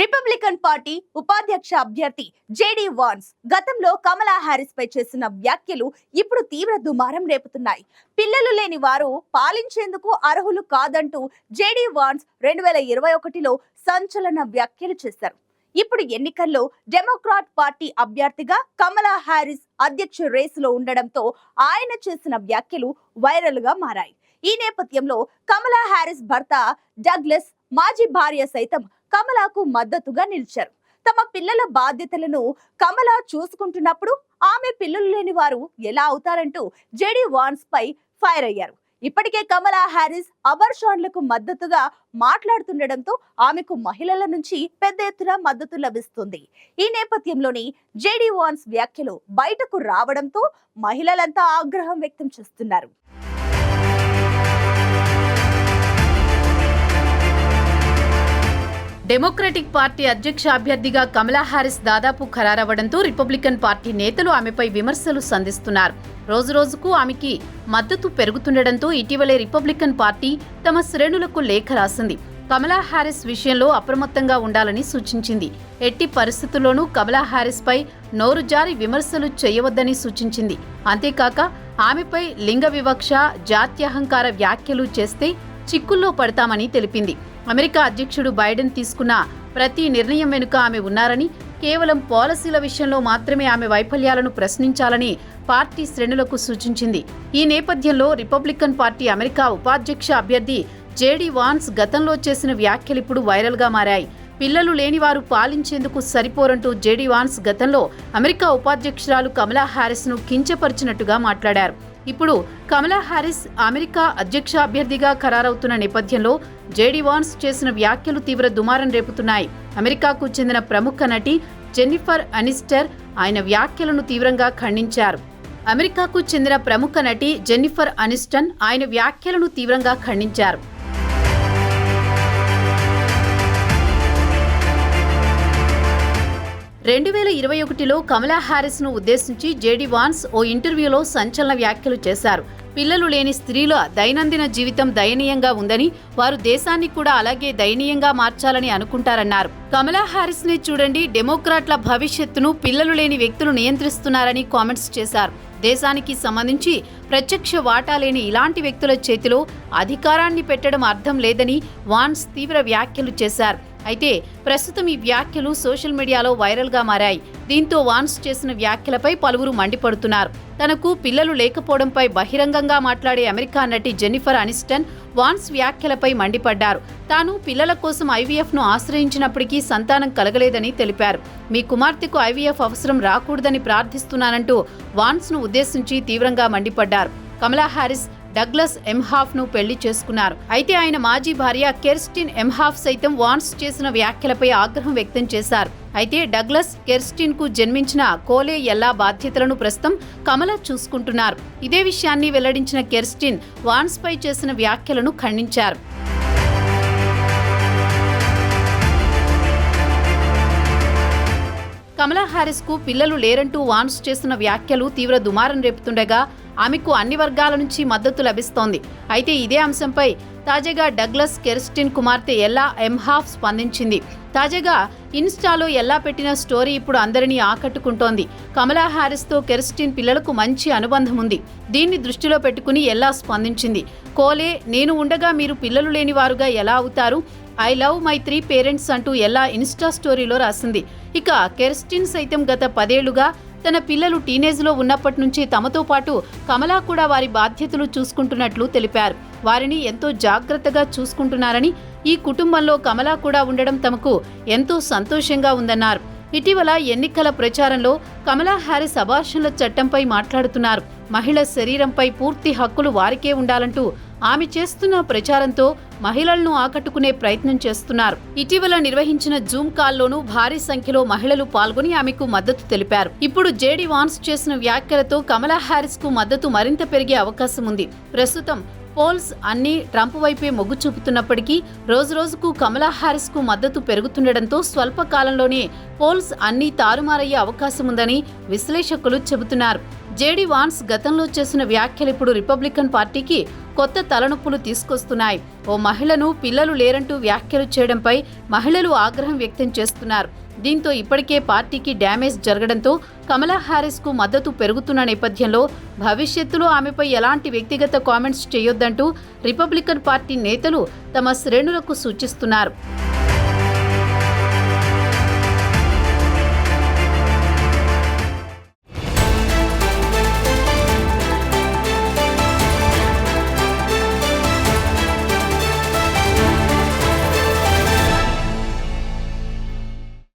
Republican party ఉపాధ్యక్ష అభ్యర్థి JD Vance గతంలో కమలా Harris పై చేసిన వ్యాఖ్యలు ఇప్పుడు తీవ్ర దుమారం రేపుతున్నాయి. పిల్లలు లేని వారు పాలించేందుకు అర్హులు కాదంటూ జేడీ వాన్స్ రెండు వేల ఇరవై ఒకటిలో సంచలన వ్యాఖ్యలు చేశారు. ఇప్పుడు ఎన్నికల్లో డెమోక్రాట్ పార్టీ అభ్యర్థిగా కమలా హారిస్ అధ్యక్ష రేసులో ఉండడంతో ఆయన చేసిన వ్యాఖ్యలు వైరల్గా మారాయి. ఈ నేపథ్యంలో కమలా హారిస్ భర్త డగ్లస్ మాజీ భార్య సైతం కమలాకు మద్దతుగా నిలిచారు. తమ పిల్లల బాధ్యతలను కమల చూసుకుంటున్నప్పుడు ఆమె పిల్లలు లేని వారు ఎలా అవుతారంటూ జేడీ వాన్స్ పై ఫైర్ అయ్యారు. ఇప్పటికే కమలా హ్యారిస్ అబర్షాన్లకు మద్దతుగా మాట్లాడుతుండటంతో ఆమెకు మహిళల నుంచి పెద్ద ఎత్తున మద్దతు లభిస్తుంది. ఈ నేపథ్యంలోని జేడీ వాన్స్ వ్యాఖ్యలు బయటకు రావడంతో మహిళలంతా ఆగ్రహం వ్యక్తం చేస్తున్నారు. డెమోక్రటిక్ పార్టీ అధ్యక్ష అభ్యర్థిగా కమలా హారిస్ దాదాపు ఖరారవ్వడంతో రిపబ్లికన్ పార్టీ నేతలు ఆమెపై విమర్శలు సంధిస్తున్నారు. రోజురోజుకు ఆమెకి మద్దతు పెరుగుతుండటంతో ఇటీవలే రిపబ్లికన్ పార్టీ తమ శ్రేణులకు లేఖ రాసింది. కమలా హారిస్ విషయంలో అప్రమత్తంగా ఉండాలని సూచించింది. ఎట్టి పరిస్థితుల్లోనూ కమలా హారిస్పై నోరు జారి విమర్శలు చేయవద్దని సూచించింది. అంతేకాక ఆమెపై లింగ వివక్ష జాత్యహంకార వ్యాఖ్యలు చేస్తే చిక్కుల్లో పడతామని తెలిపింది. అమెరికా అధ్యక్షుడు బైడెన్ తీసుకున్న ప్రతి నిర్ణయం వెనుక ఆమె ఉన్నారని కేవలం పాలసీల విషయంలో మాత్రమే ఆమె వైఫల్యాలను ప్రశ్నించాలని పార్టీ శ్రేణులకు సూచించింది. ఈ నేపథ్యంలో రిపబ్లికన్ పార్టీ అమెరికా ఉపాధ్యక్ష అభ్యర్థి జేడీ వాన్స్ గతంలో చేసిన వ్యాఖ్యలు ఇప్పుడు వైరల్గా మారాయి. పిల్లలు లేనివారు పాలించేందుకు సరిపోరంటూ జేడీ వాన్స్ గతంలో అమెరికా ఉపాధ్యక్షురాలు కమలా హ్యారిస్ను కించపరిచినట్టుగా మాట్లాడారు. ఇప్పుడు కమలా హారిస్ అమెరికా అధ్యక్ష అభ్యర్థిగా ఖరారవుతున్న నేపథ్యంలో జేడీ వాన్స్ చేసిన వ్యాఖ్యలు తీవ్ర దుమారం రేపుతున్నాయి. అమెరికాకు చెందిన ప్రముఖ నటి జెన్నిఫర్ అనిస్టర్ ఆయన వ్యాఖ్యలను తీవ్రంగా ఖండించారు. అమెరికాకు చెందిన ప్రముఖ నటి జెన్నిఫర్ అనిస్టన్ ఆయన వ్యాఖ్యలను తీవ్రంగా ఖండించారు. రెండు వేల ఇరవై ఒకటిలో కమలా హారిస్ను ఉద్దేశించి జేడీ వాన్స్ ఓ ఇంటర్వ్యూలో సంచలన వ్యాఖ్యలు చేశారు. పిల్లలు లేని స్త్రీల దైనందిన జీవితం దయనీయంగా ఉందని వారు దేశాన్ని కూడా అలాగే దయనీయంగా మార్చాలని అనుకుంటారన్నారు. కమలా హారిస్ని చూడండి డెమోక్రాట్ల భవిష్యత్తును పిల్లలు లేని వ్యక్తులు నియంత్రిస్తున్నారని కామెంట్స్ చేశారు. దేశానికి సంబంధించి ప్రత్యక్ష వాటా లేని ఇలాంటి వ్యక్తుల చేతిలో అధికారాన్ని పెట్టడం అర్థం లేదని వాన్స్ తీవ్ర వ్యాఖ్యలు చేశారు. అయితే ప్రస్తుతం ఈ వ్యాఖ్యలు సోషల్ మీడియాలో వైరల్గా మారాయి. దీంతో వాన్స్ చేసిన వ్యాఖ్యలపై పలువురు మండిపడుతున్నారు. తనకు పిల్లలు లేకపోవడంపై బహిరంగంగా మాట్లాడే అమెరికా నటి జెన్నిఫర్ అనిస్టన్ వాన్స్ వ్యాఖ్యలపై మండిపడ్డారు. తాను పిల్లల కోసం ఐవీఎఫ్ను ఆశ్రయించినప్పటికీ సంతానం కలగలేదని తెలిపారు. మీ కుమార్తెకు ఐవీఎఫ్ అవసరం రాకూడదని ప్రార్థిస్తున్నానంటూ వాన్స్ను ఉద్దేశించి తీవ్రంగా మండిపడ్డారు. కమలా హారిస్ డగ్లస్ ఎంహాఫ్ను పెళ్ళి చేసుకున్నారు. అయితే ఆయన మాజీ భార్య కెర్స్టిన్ ఎంహాఫ్ సైతం వాన్స్ చేసిన వ్యాఖ్యలపై ఆగ్రహం వ్యక్తం చేశారు. అయితే డగ్లస్ కెర్స్టిన్కు జన్మించిన కోలే ఎల్లా బాధ్యతలను ప్రస్తుతం కమల చూసుకుంటున్నారు. ఇదే విషయాన్ని వెల్లడించిన కెర్స్టిన్ వాన్స్ పై చేసిన వ్యాఖ్యలను ఖండించారు. కమలా హారిస్కు పిల్లలు లేరంటూ వాన్స్ చేస్తున్న వ్యాఖ్యలు తీవ్ర దుమారం రేపుతుండగా ఆమెకు అన్ని వర్గాల నుంచి మద్దతు లభిస్తోంది. అయితే ఇదే అంశంపై తాజాగా డగ్లస్ కెర్స్టిన్ కుమార్తె ఎల్లా ఎంహాఫ్ స్పందించింది. తాజాగా ఇన్స్టాలో ఎల్లా పెట్టిన స్టోరీ ఇప్పుడు అందరినీ ఆకట్టుకుంటోంది. కమలా హారిస్తో కెర్స్టిన్ పిల్లలకు మంచి అనుబంధం ఉంది. దీన్ని దృష్టిలో పెట్టుకుని ఎల్లా స్పందించింది. కోలే నేను ఉండగా మీరు పిల్లలు లేని వారుగా ఎలా అవుతారు? I love my three parents అంటూ ఎలా ఇన్స్టా స్టోరీలో రాసింది. ఇక కెర్స్టిన్ సైతం గత పదేళ్ళుగా తన పిల్లలు టీనేజ్లో ఉన్నప్పటి నుంచి తమతో పాటు కమలా కూడా వారి బాధ్యతలు చూసుకుంటున్నట్లు తెలిపారు. వారిని ఎంతో జాగ్రత్తగా చూసుకుంటున్నారని ఈ కుటుంబంలో కమలా కూడా ఉండడం తమకు ఎంతో సంతోషంగా ఉందన్నారు. ఇటీవల ఎన్నికల ప్రచారంలో కమలా హ్యారిస్ అభాషణల చట్టంపై మాట్లాడుతున్నారు. మహిళ శరీరంపై పూర్తి హక్కులు వారికే ఉండాలంటూ ఆమె చేస్తున్న ప్రచారంతో మహిళలను ఆకట్టుకునే ప్రయత్నం చేస్తున్నారు. ఇటీవల నిర్వహించిన జూమ్ కాల్లోనూ భారీ సంఖ్యలో మహిళలు పాల్గొని ఆమెకు మద్దతు తెలిపారు. ఇప్పుడు జేడీ వాన్స్ చేసిన వ్యాఖ్యలతో కమలా హారిస్కు మద్దతు మరింత పెరిగే అవకాశం ఉంది. ప్రస్తుతం పోల్స్ అన్ని ట్రంప్ వైపే మొగ్గు చూపుతున్నప్పటికీ రోజురోజుకు కమలా హారిస్కు మద్దతు పెరుగుతుండటంతో స్వల్ప కాలంలోనే పోల్స్ అన్నీ తారుమారయ్యే అవకాశం ఉందని విశ్లేషకులు చెబుతున్నారు. జేడీ వాన్స్ గతంలో చేసిన వ్యాఖ్యలు ఇప్పుడు రిపబ్లికన్ పార్టీకి కొత్త తలనొప్పులు తీసుకొస్తున్నాయి. ఓ మహిళను పిల్లలు లేరంటూ వ్యాఖ్యలు చేయడంపై మహిళలు ఆగ్రహం వ్యక్తం చేస్తున్నారు. దీంతో ఇప్పటికే పార్టీకి డ్యామేజ్ జరగడంతో కమలా హారిస్కు మద్దతు పెరుగుతున్న నేపథ్యంలో భవిష్యత్తులో ఆమెపై ఎలాంటి వ్యక్తిగత కామెంట్స్ చేయొద్దంటూ రిపబ్లికన్ పార్టీ నేతలు తమ శ్రేణులకు సూచిస్తున్నారు.